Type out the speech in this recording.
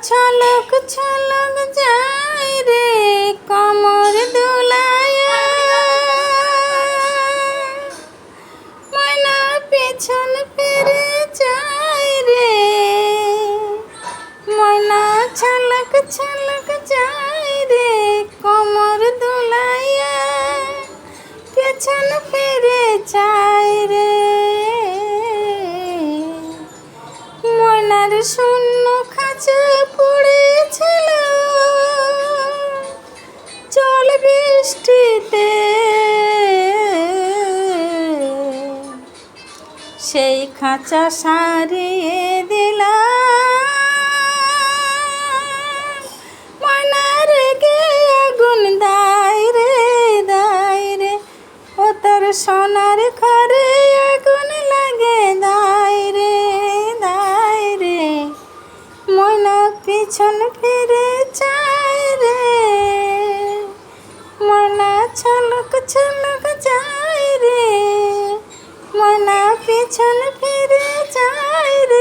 ছলক ছলক যায় রে কমর দোলায়া। ময়না পেছন ফিরে যায় রে। ময়না ছলক ছলক যায় রে কমর দোলায়া। পেছন ফিরে যায় শূন্য খাঁচা পড়েছিল জল বৃষ্টিতে। সেই খাঁচা সারিয়ে দিলাম। ময়না রেগে আগুন দায় রে দায় রে। ও তার সোনার ঘরে আগুন লাগে পিছন ফিরে চায় রে। মনা ছলক ছলক যায় রে। মনা পিছন ফিরে রে